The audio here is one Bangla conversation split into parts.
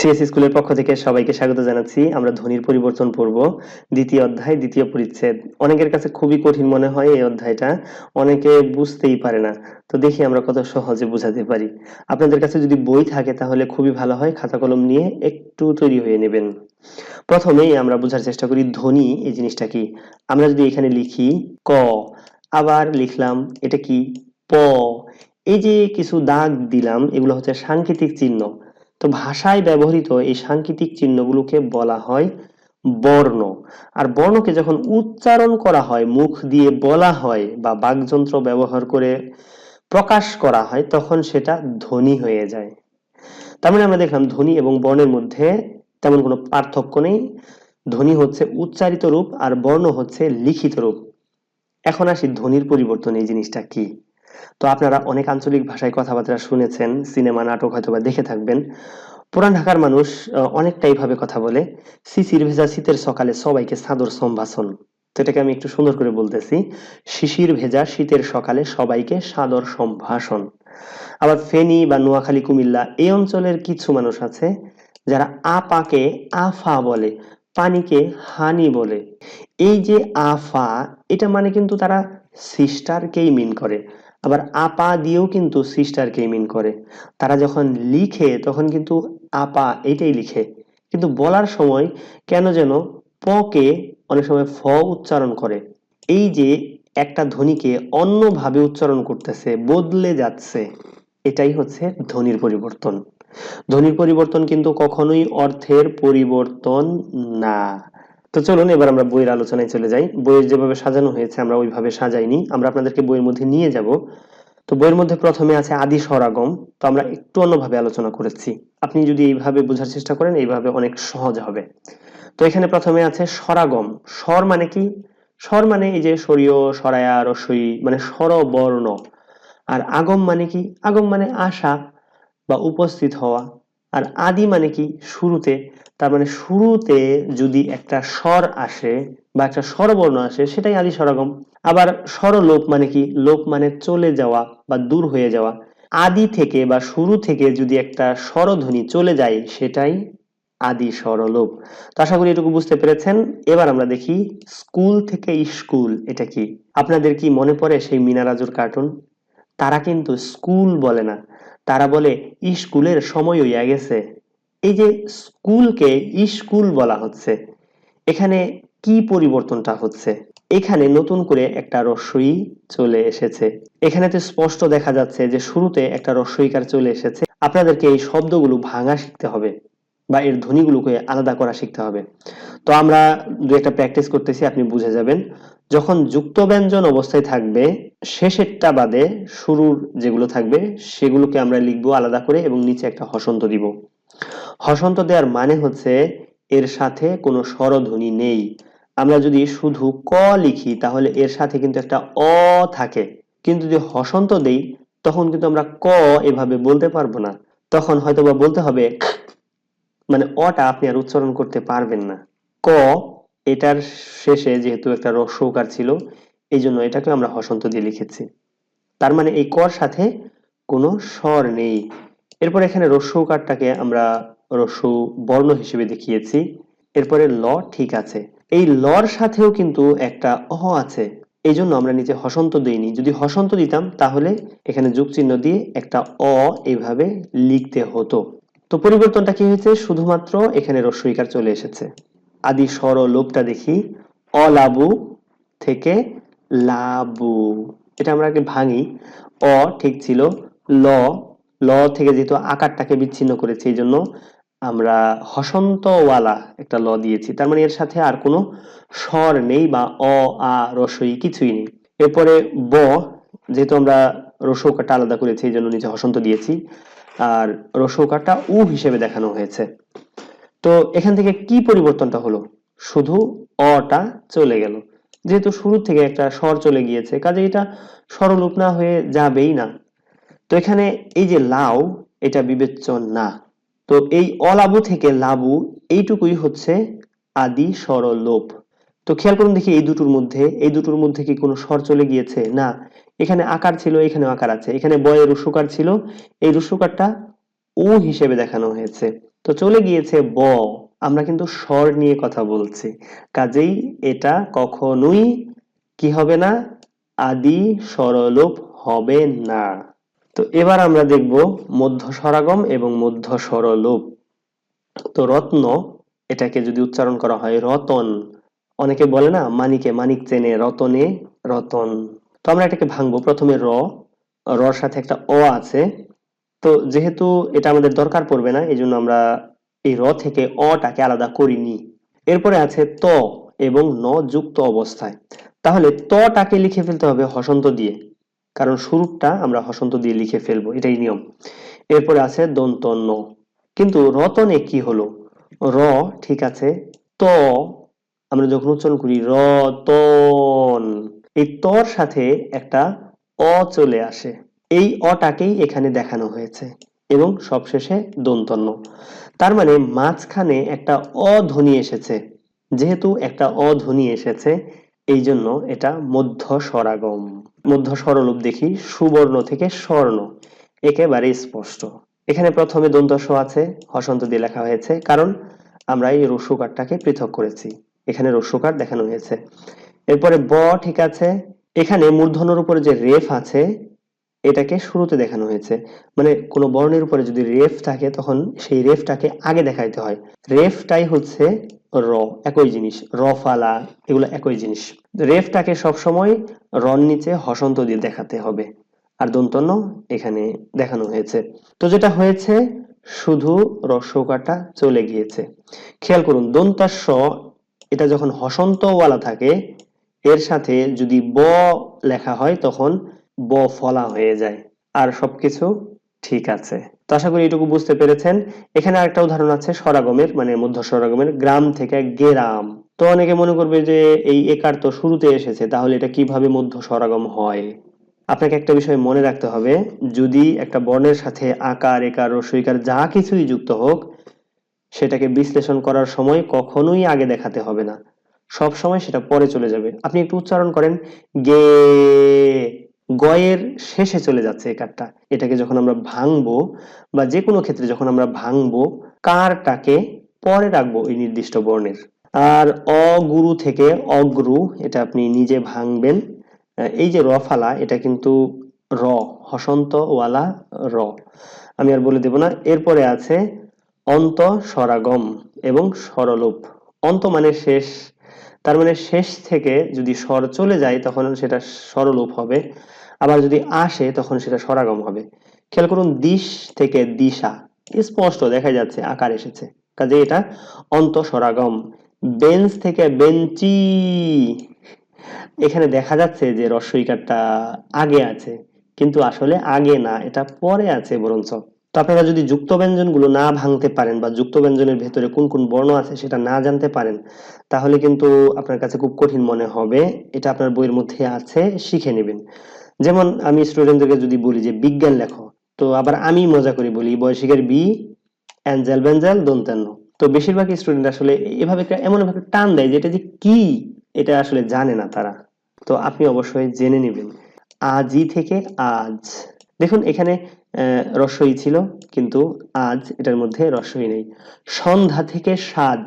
সিএস স্কুলের পক্ষ থেকে সবাইকে স্বাগত জানাচ্ছি। আমরা ধ্বনির পরিবর্তন পড়ব। দ্বিতীয় অধ্যায়, দ্বিতীয় পরিচ্ছেদ। অনেকের কাছে খুবই কঠিন মনে হয় এই অধ্যায়টা। অনেকে বুঝতেই পারে না। তো দেখি আমরা কত সহজে বোঝাতে পারি। আপনাদের কাছে যদি বই থাকে তাহলে খুবই ভালো হয়। খাতা কলম নিয়ে একটু তৈরি হয়ে নেবেন। প্রথমেই আমরা বোঝার চেষ্টা করি ধ্বনি, এই জিনিসটা কি? আমরা যদি এখানে লিখি ক, আবার লিখলাম এটা কি? প। এই যে কিছু দাগ দিলাম, এগুলো হচ্ছে সাংকেতিক চিহ্ন। তো ভাষায় ব্যবহৃত এই সাংকেতিক চিহ্নগুলোকে বলা হয় বর্ণ। আর বর্ণকে যখন উচ্চারণ করা হয়, মুখ দিয়ে বলা হয় বা বাকযন্ত্র ব্যবহার করে প্রকাশ করা হয়, তখন সেটা ধ্বনি হয়ে যায়। তার মানে আমরা দেখলাম ধ্বনি এবং বর্ণের মধ্যে তেমন কোনো পার্থক্য নেই। ধ্বনি হচ্ছে উচ্চারিত রূপ আর বর্ণ হচ্ছে লিখিত রূপ। এখন আসি ধ্বনির পরিবর্তন, এই জিনিসটা কি? তো আপনারা অনেক আঞ্চলিক ভাষায় কথাবার্তা শুনেছেন, সিনেমা, নাটক হয়তো বা দেখে থাকবেন। পুরান ঢাকার মানুষ অনেকটা এইভাবে কথা বলে। শিশির ভেজা শীতের সকালে সবাইকে সাদর সম্ভাষণ। তো এটাকে আমি একটু সুন্দর করে বলতেছি। শিশির ভেজা শীতের সকালে সবাইকে সাদর সম্ভাষণ। আবার ফেনী বা নোয়াখালী, কুমিল্লা এই অঞ্চলের কিছু মানুষ আছে, যারা আপাকে আফা বলে, পানিকে হানি বলে। এই যে আফা, এটা মানে কিন্তু তারা সিস্টারকেই মিন করে। আবার আপা দিয়েও কিন্তু সিস্টারকেই মিন করে। তারা যখন লিখে, তখন কিন্তু আপা এটাই লিখে। কিন্তু বলার সময় কেন যেন পকে অনেক সময় ফ উচ্চারণ করে। এই যে একটা ধ্বনিকে অন্যভাবে উচ্চারণ করতেছে, বদলে যাচ্ছে, এটাই হচ্ছে ধ্বনির পরিবর্তন। ধ্বনির পরিবর্তন কিন্তু কখনোই অর্থের পরিবর্তন না। তো চলুন, এবার আমরা বইয়ের আলোচনায় চলে যাই। বইয়ের যেভাবে সাজানো হয়েছে, আমরা ওইভাবে সাজাইনি। আমরা আপনাদেরকে বইয়ের মধ্যে নিয়ে যাব। তো বইয়ের মধ্যে প্রথমে আছে আদি স্বরাগম। তো আমরা একটু অন্যভাবে আলোচনা করেছি। আপনি যদি এইভাবে বোঝার চেষ্টা করেন, এইভাবে অনেক সহজ হবে। তো এখানে প্রথমে আছে স্বরাগম। স্বর মানে কি? স্বর মানে এই যে সরীয় সরায়া রসই মানে স্বরবর্ণ। আর আগম মানে কি? আগম মানে আসা বা উপস্থিত হওয়া। আর আদি মানে কি? শুরুতে তার মানে শুরুতে যদি একটা স্বর আসে বা একটা স্বরবর্ণ আসে, সেটাই আদি স্বরাগম। আবার স্বরলোপ মানে কি? লোপ মানে চলে যাওয়া বা দূর হয়ে যাওয়া। আদি থেকে বা শুরু থেকে যদি একটা স্বরধ্বনি চলে যায়, সেটাই আদি স্বরলোপ। তো আশা করি এটুকু বুঝতে পেরেছেন। এবার আমরা দেখি স্কুল থেকে স্কুল, এটা কি? আপনাদের কি মনে পড়ে সেই মিনারাজুর কার্টুন? তারা কিন্তু স্কুল বলে না। তারা বলে, স্কুলের সময় হইয়া গেছে। এই যে স্কুলকে স্কুল বলা হচ্ছে, এখানে কি পরিবর্তনটা হচ্ছে? এখানে নতুন করে একটা রস্বই চলে এসেছে। এখানে তো স্পষ্ট দেখা যাচ্ছে যে শুরুতে একটা রস্বইকার চলে এসেছে। আপনাদেরকে এই শব্দগুলো ভাঙা শিখতে হবে বা এর ধ্বনিগুলোকে আলাদা করা শিখতে হবে। তো আমরা দু একটা প্র্যাকটিস করতেছি, আপনি বুঝে যাবেন। যখন যুক্ত ব্যঞ্জন অবস্থায় থাকবে, শেষেরটা বাদে শুরুর যেগুলো থাকবে, সেগুলোকে আমরা লিখব আলাদা করে এবং নিচে একটা হসন্ত দিব। হসন্ত দেওয়ার মানে হচ্ছে এর সাথে কোনো স্বরধ্বনি নেই। আমরা যদি শুধু ক লিখি, তাহলে এর সাথে কিন্তু একটা অ থাকে। কিন্তু যদি হসন্ত দেই, তখন কিন্তু আমরা ক এভাবে বলতে পারব না। তখন হয়তো বা বলতে হবে। মানে অটা আপনি আর উচ্চারণ করতে পারবেন না। ক এটার শেষে যেহেতু একটা রস্যকার ছিল এই জন্য এটাকে আমরা হসন্ত দিয়ে লিখেছি। তার মানে এই কর সাথে কোনো স্বর নেই। এরপর এখানে রস্যকারটাকে আমরা রস্য বর্ণ হিসেবে দেখিয়েছি। এরপরে ল ঠিক আছে। এই লর সাথেও কিন্তু একটা অ আছে। এই জন্য আমরা নিচে হসন্ত দিইনি। যদি হসন্ত দিতাম, তাহলে এখানে যোগ চিহ্ন দিয়ে একটা অ এইভাবে লিখতে হতো। তো পরিবর্তনটা কি হয়েছে? শুধুমাত্র এখানে রস্যইকার চলে এসেছে। আদি স্বর লোপটা দেখি। অলাবু থেকে লাবু। এটা আমরা আগে ভাঙি। অ ঠিক ছিল ল। ল থেকে যেহেতু আকারটাকে বিচ্ছিন্ন করেছে এই জন্য আমরা হসন্তওয়ালা একটা ল দিয়েছি। তার মানে এর সাথে আর কোনো স্বর নেই বা অ, আ, রসই কিছুই নেই। এরপরে ব, যেহেতু আমরা রসৌকাটা আলাদা করেছি, এই জন্য নিচে হসন্ত দিয়েছি। আর রসৌকারটা উ হিসেবে দেখানো হয়েছে। তো এখান থেকে কি পরিবর্তনটা হলো? শুধু অটা চলে গেল। যেহেতু শুরু থেকে একটা স্বর চলে গিয়েছে কাজে এটা স্বরলোপ না হয়ে যাবেই না। তো এখানে এই যে লাউ, এটা বিবেচ্য না। তো এই অলাবু থেকে লাবু, এইটুকুই হচ্ছে আদি স্বরলোপ। তো খেয়াল করুন দেখি এই দুটোর মধ্যে, এই দুটোর মধ্যে কি কোনো স্বর চলে গিয়েছে? না, এখানে আকার ছিল এখানে আকার আছে। এখানে বয়ের রুসুকার ছিল, এই রুসুকারটা উ হিসেবে দেখানো হয়েছে। তো চলে গিয়েছে ব, আমরা কিন্তু স্বর নিয়ে কথা বলছি। কাজেই এটা কখনোই কি হবে না, আদি স্বরলোপ হবে না। তো এবার আমরা দেখব মধ্য সরাগম এবং মধ্য স্বরলোপ। তো রত্ন, এটাকে যদি উচ্চারণ করা হয় রতন, অনেকে বলে না, মানিকে মানিক চেনে, রতনে রতন। তো আমরা এটাকে ভাঙবো, প্রথমে র, রর সাথে একটা অ আছে। তো যেহেতু এটা আমাদের দরকার পড়বে না এই জন্য আমরা এই র থেকে অটাকে আলাদা করিনি। এরপরে আছে ত এবং ন যুক্ত অবস্থায়। তাহলে তটাকে লিখে ফেলতে হবে হসন্ত দিয়ে। কারণ শুরুটা আমরা হসন্ত দিয়ে লিখে ফেলব, এটাই নিয়ম। এরপরে আছে দন্ত কিন্তু রতনে কি হলো? র, ঠিক আছে, ত, আমরা যখন উচ্চারণ করি, রতন, এই তর সাথে একটা অ চলে আসে। এই অটাকেই এখানে দেখানো হয়েছে এবং সবশেষে দন্তন্য। তার মানে মাঝখানে একটা অধ্বনি এসেছে। যেহেতু একটা অধ্বনি এসেছে এই জন্য এটা মধ্য স্বরাগম মধ্য স্বরলোপ দেখি সুবর্ণ থেকে স্বর্ণ। একেবারে স্পষ্ট। এখানে প্রথমে দন্ত স আছে, হসন্ত দিয়ে লেখা হয়েছে, কারণ আমরা এই রস্যকারটাকে পৃথক করেছি। এখানে রস্যকার দেখানো হয়েছে। এরপরে ব ঠিক আছে। এখানে মূর্ধনের উপরে যে রেফ আছে, এটাকে শুরুতে দেখানো হয়েছে। মানে কোনো বর্ণের উপরে যদি রেফ থাকে, তখন সেই রেফটাকে আগে দেখাইতে হয়। রেফটাই হচ্ছে র একই জিনিস, র ফালা, এগুলো একই জিনিস। রেফটাকে সবসময় রন নিচে হসন্ত দিয়ে দেখাতে হবে। আর দন্তন্য এখানে দেখানো হয়েছে। তো যেটা হয়েছে, শুধু রস্যকাটা চলে গিয়েছে। খেয়াল করুন দন্তাস্য এটা যখন হসন্তওয়ালা থাকে, এর সাথে যদি ব লেখা হয়, তখন ব ফলা হয়ে যায়। আর সবকিছু ঠিক আছে। তো আশা করি এটুকু বুঝতে পেরেছেন। এখানে আরেকটা উদাহরণ আছে স্বরাগমের মানে মধ্য স্বরাগমের গ্রাম থেকে গেরাম। তো অনেকে মনে করবে যে এই একার তো শুরুতে এসেছে, তাহলে এটা কীভাবে মধ্য স্বরাগম হয়? আপনাকে একটা বিষয় মনে রাখতে হবে, যদি একটা বর্ণের সাথে আকার, একার রস্বইকার যা কিছুই যুক্ত হোক, সেটাকে বিশ্লেষণ করার সময় কখনোই আগে দেখাতে হবে না। সব সময় সেটা পরে চলে যাবে। আপনি একটু উচ্চারণ করেন, গে গয়ের শেষে চলে যাচ্ছে এই কারটা। এটাকে যখন আমরা ভাঙবো বা যে কোনো ক্ষেত্রে যখন আমরা ভাঙবো, কারটাকে পরে রাখব এই নির্দিষ্ট বর্ণের। আর অগুরু থেকে অগ্রু, এটা আপনি নিজে ভাঙবেন। এই যে রফালা এটা কিন্তু র, হসন্ত ওয়ালা র। আমি আর বলে দেব না, এরপরে আছে অন্ত সরাগম এবং সরলোপ অন্ত মানে শেষ তার মানে শেষ থেকে যদি স্বর চলে যায়, তখন সেটা স্বরলোপ হবে। আবার যদি আসে, তখন সেটা স্বরাগম হবে। খেয়াল করুন, দিশ থেকে দিশা স্পষ্ট দেখা যাচ্ছে, আকার এসেছে। কাজে এটা অন্ত স্বরাগম বেঞ্চ থেকে বেঞ্চি। এখানে দেখা যাচ্ছে যে রস্বইকারটা আগে আছে, কিন্তু আসলে আগে না, এটা পরে আছে বরঞ্চ। তো আপনারা যদি যুক্ত ব্যঞ্জনগুলো না ভাঙতে পারেন বা যুক্ত ব্যঞ্জনের ভেতরে কোন কোন বর্ণ আছে সেটা না জানতে পারেন, তাহলে কিন্তু আপনার কাছে খুব কঠিন মনে হবে। এটা আপনার বইয়ের মধ্যে আছে, শিখে নেবেন। যেমন আমি স্টুডেন্টদেরকে যদি বলি যে বিজ্ঞান লেখো, তো আবার আমি মজা করে বলি বয়সিকের বি, অ্যাঞ্জেল বেঞ্জেল দন্তান্ন তো বেশিরভাগ স্টুডেন্ট আসলে এভাবে একটা- এমন ভাবে টান দেয় যে এটা যে কি, এটা আসলে জানে না তারা। তো আপনি অবশ্যই জেনে নেবেন। আজই থেকে আজ। দেখুন এখানে আহ, রস্বই ছিল কিন্তু আজ এটার মধ্যে রস্বই নেই। সন্ধ্যা থেকে সাজ।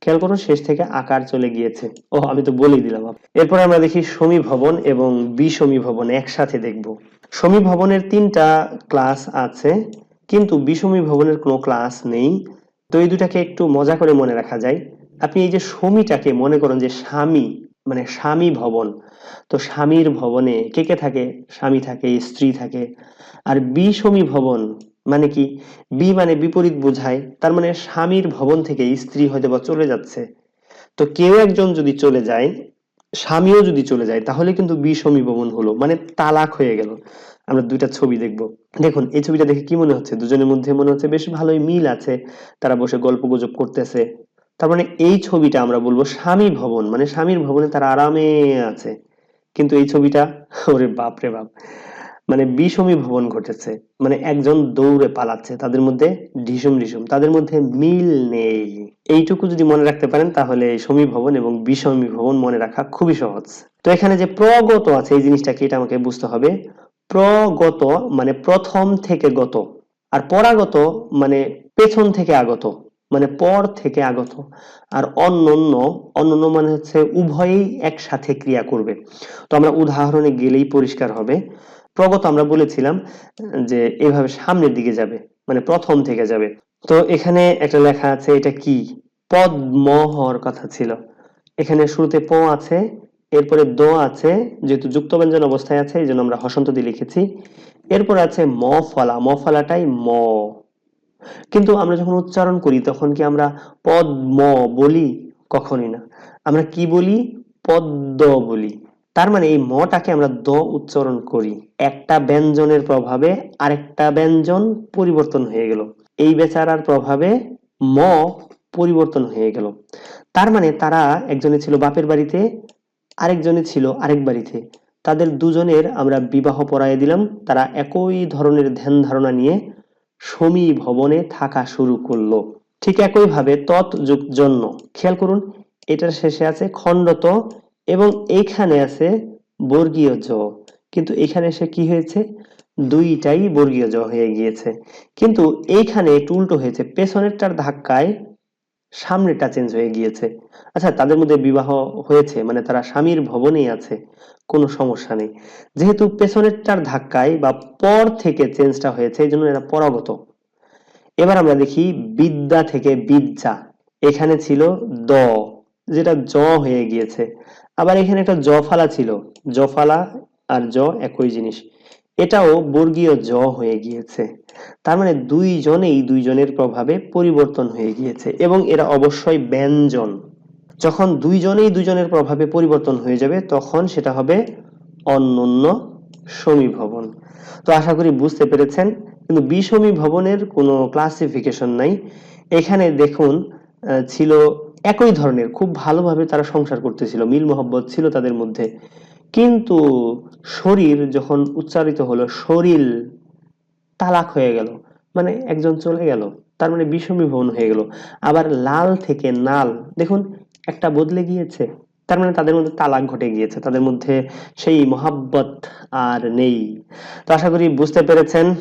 খেয়াল করুন শেষ থেকে আকার চলে গিয়েছে। ও আমি তো বলেই দিলাম। এরপর আমরা দেখি সমীভবন এবং বিষমীভবন একসাথে দেখব। সমীভবনের তিনটা ক্লাস আছে কিন্তু বিষমী ভবনের কোনো ক্লাস নেই। তো এই দুটাকে একটু মজা করে মনে রাখা যায়। আপনি এই যে সমীটাকে মনে করেন যে স্বামী মানে স্বামী ভবন তো স্বামীর ভবনে কে কে থাকে? স্বামী থাকে, স্ত্রী থাকে। আর বিষমী ভবন মানে কি? বি মানে বিপরীত বোঝায়, তার মানে স্বামীর ভবন থেকে স্ত্রী হয়তো বা চলে যাচ্ছে। তো কেউ একজন যদি চলে যায়, স্বামীও যদি চলে যায়, তাহলে কিন্তু বিষমী ভবন হলো মানে তালাক হয়ে গেল। আমরা দুইটা ছবি দেখব। দেখুন, এই ছবিটা দেখে কি মনে হচ্ছে? দুজনের মধ্যে মনে হচ্ছে বেশ ভালোই মিল আছে। তারা বসে গল্প গুজব করতেছে। তার মানে এই ছবিটা আমরা বলব স্বামী ভবন মানে স্বামীর ভবনে তারা আরামে আছে। কিন্তু এই ছবিটা ওরে বাপ রে বাপ। মানে বিষমী ভবন ঘটেছে। মানে একজন দৌড়ে পালাচ্ছে, তাদের মধ্যে ঢিসুম ঢিসুম তাদের মধ্যে মিল নেই। এইটুকু যদি মনে রাখতে পারেন, তাহলে সমী ভবন এবং বিষমী ভবন মনে রাখা খুবই সহজ। তো এখানে যে প্রগত আছে, এই জিনিসটা কি এটা আমাকে বুঝতে হবে? প্রগত মানে প্রথম থেকে গত, আর পরাগত মানে পেছন থেকে আগত। মানে পর থেকে আগত। আর অন্যন্য অন্যন্য মানে হচ্ছে উভয়ই একসাথে ক্রিয়া করবে। তো আমরা উদাহরণে গেলেই পরিষ্কার হবে। প্রগত আমরা বলেছিলাম যে এভাবে সামনের দিকে যাবে মানে প্রথম থেকে যাবে। তো এখানে একটা লেখা আছে, এটা কি? পদ্ম হওয়ার কথা ছিল। এখানে শুরুতে প আছে, এরপরে দ আছে, যেহেতু যুক্ত ব্যঞ্জন অবস্থায় আছে, এই জন্য আমরা হসন্ত দিয়ে লিখেছি। এরপর আছে ম ফলা ম ফলাটাই ম। কিন্তু আমরা যখন উচ্চারণ করি, তখন কি আমরা পদ্ম বলি? কখনই না। আমরা কি বলি? পদ্ম বলি। তার মানে এই মটাকে আমরা দ উচ্চারণ করি। একটা ব্যঞ্জনের প্রভাবে আরেকটা ব্যঞ্জন পরিবর্তন হয়ে গেল। এই বেচারার প্রভাবে ম পরিবর্তন হয়ে গেল। তার মানে তারা একজনে ছিল বাপের বাড়িতে, আরেকজনে ছিল আরেক বাড়িতে। তাদের দুজনের আমরা বিবাহ পড়াইয়া দিলাম। তারা একই ধরনের ধ্যান ধারণা নিয়ে সমী ভবনে থাকা শুরু করল। ঠিক একইভাবে তৎ যুগ জন্য। খেয়াল করুন, এটার শেষে আছে খণ্ডত এবং এখানে আছে বর্গীয় জ কিন্তু এখানে এসে কি হয়েছে? দুইটাই বর্গীয় জ হয়ে গিয়েছে। কিন্তু এইখানে একটু উল্টো হয়েছে। পেছনেরটার ধাক্কায় সামনেটা চেঞ্জ হয়ে গিয়েছে। আচ্ছা তাদের মধ্যে বিবাহ হয়েছে মানে তারা স্বামীর ভবনেই আছে, কোনো সমস্যা নেই। যেহেতু পেছনেরটার ধাক্কায় বা পর থেকে চেঞ্জটা হয়েছে, এই জন্য এরা পরাগত। এবার আমরা দেখি বিদ্যা থেকে বিদ্যা। এখানে ছিল দ, যেটা জ হয়ে গিয়েছে। আবার এখানে একটা জফালা ছিল। জফালা আর জ একই জিনিস। এটাও বর্গীয় জ হয়ে গিয়েছে। তার মানে দুইজনেই দুইজনের প্রভাবে পরিবর্তন হয়ে গিয়েছে এবং এরা অবশ্যই ব্যঞ্জন। যখন দুইজনেই দুইজনের প্রভাবে পরিবর্তন হয়ে যাবে, তখন সেটা হবে অনন্য সমীভবন। তো আশা করি বুঝতে পেরেছেন, কিন্তু বিষমী ভবনের কোনো ক্লাসিফিকেশন নাই। এখানে দেখুন ছিল একই ধরনের, খুব ভালোভাবে তারা সংসার করতেছিল মিল মোহব্বত ছিল তাদের মধ্যে। কিন্তু শরীর যখন উচ্চারিত হলো শরীর তালাক হয়ে গেল। মানে একজন চলে গেল, তার মানে বিষমী ভবন হয়ে গেল। আবার লাল থেকে নাল, দেখুন, একটা বদলে গিয়েছে। তার মানে তাদের মধ্যে তালাক ঘটে গিয়েছে, তাদের মধ্যে সেই মহাব্বত আর নেই। তো আশা করি বুঝতে পেরেছেন।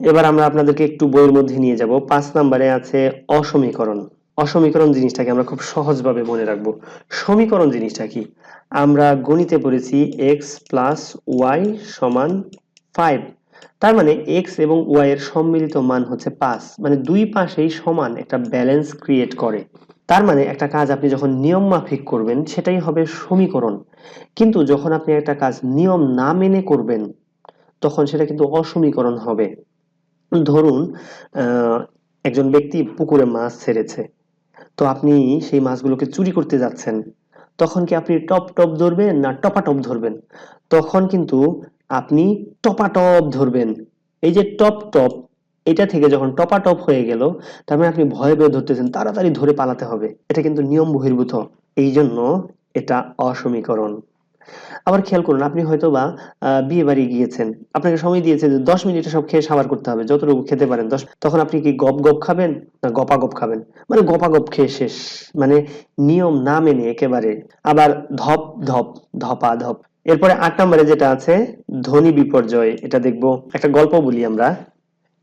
এবার আমরা আপনাদেরকে একটু বইয়ের মধ্যে নিয়ে যাব। পাঁচ নম্বরে আছে অসমীকরণ। অসমীকরণ জিনিসটাকে আমরা খুব সহজভাবে মনে রাখব। সমীকরণ জিনিসটা কি? আমরা গণিতে পড়েছি এক্স প্লাস ওয়াই সমান ফাইভ তার মানে এক্স এবং ওয়াই এর সম্মিলিত মান হচ্ছে পাঁচ। মানে দুই পাশেই সমান একটা ব্যালেন্স ক্রিয়েট করে। তার মানে একটা কাজ আপনি যখন নিয়ম মাফিক করবেন, সেটাই হবে সমীকরণ। কিন্তু যখন আপনি একটা কাজ নিয়ম না মেনে করবেন, তখন সেটা কিন্তু অসমীকরণ হবে। ধরুন একজন ব্যক্তি পুকুরে মাছ ছেড়েছে। তো আপনি সেই মাছগুলোকে চুরি করতে যাচ্ছেন। তখন কি আপনি টপ টপ ধরবেন না টপা টপ ধরবেন? তখন কিন্তু আপনি টপা টপ ধরবেন। এই যে টপ টপ, এটা থেকে যখন টপা টপ হয়ে গেল, তার মানে আপনি ভয়ে ভয়ে ধরতেছেন, তাড়াতাড়ি ধরে পালাতে হবে। এটা কিন্তু নিয়ম বহির্ভূত। এই জন্য এটা অসমীকরণ। আবার খেয়াল করুন, আপনি হয়তো বা বিয়ে বাড়ি গিয়েছেন। আপনাকে সময় দিয়েছে যে দশ মিনিটে সব খেয়ে সাবার করতে হবে, যতটুকু খেতে পারেন। দশ, তখন আপনি কি গপ গপ খাবেন না গপা গপ খাবেন? মানে গপা গপ খেয়ে শেষ। মানে নিয়ম না মেনে একেবারে আবার ধপ ধপ, ধপা, ধপ। এরপরে আট নম্বরে যেটা আছে ধ্বনি বিপর্যয়, এটা দেখব। একটা গল্প বলি আমরা।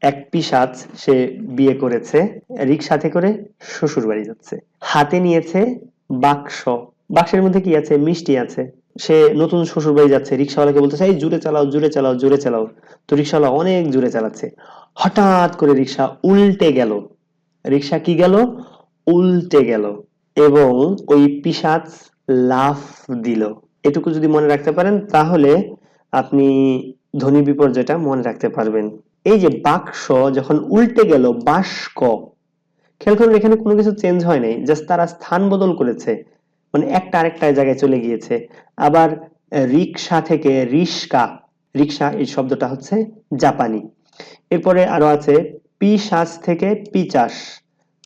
এক পিশাচ সে বিয়ে করেছে রিক্সাতে করে শ্বশুর বাড়ি যাচ্ছে। হাতে নিয়েছে বাক্স। বাক্সের মধ্যে কি আছে? মিষ্টি আছে। সে নতুন শ্বশুর বাড়ি যাচ্ছে, রিক্সাওয়ালাকে বলতেছে, এই জুড়ে চালাও জুড়ে চালাও জুড়ে চালাও। তো রিক্সাওয়ালা অনেক জুড়ে চালাচ্ছে। হঠাৎ করে রিক্সা উল্টে গেল। রিক্সা কি গেল? উল্টে গেল এবং ওই পিশাচ লাফ দিল। এটুকু যদি মনে রাখতে পারেন, তাহলে আপনি ধ্বনি বিপর্যয়টা মনে রাখতে পারবেন। এই যে বাক্স যখন উল্টে গেল বাস্ক খেয়াল করুন এখানে কোনো কিছু চেঞ্জ হয় নাই জাস্ট তারা স্থান বদল করেছে। মানে একটা আরেকটা জায়গায় চলে গিয়েছে। আবার রিক্সা থেকে রিস্কা রিক্সা এই শব্দটা হচ্ছে জাপানি। এরপরে আরও আছে, পিশাচ থেকে পিচাস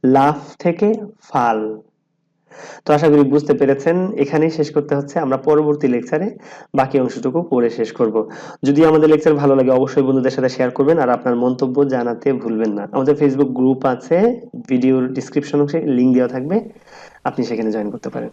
লাফ থেকে ফাল। তো আশা করি বুঝতে পেরেছেন। এখানেই শেষ করতে হচ্ছে। আমরা পরবর্তী লেকচারে বাকি অংশটুকু পড়ে শেষ করব। যদি আমাদের লেকচার ভালো লাগে, অবশ্যই বন্ধুদের সাথে শেয়ার করবেন আর আপনার মন্তব্য জানাতে ভুলবেন না। আমাদের ফেসবুক গ্রুপ আছে, ভিডিওর ডিসক্রিপশন অংশে লিংক দেওয়া থাকবে। আপনি সেখানে জয়েন করতে পারেন।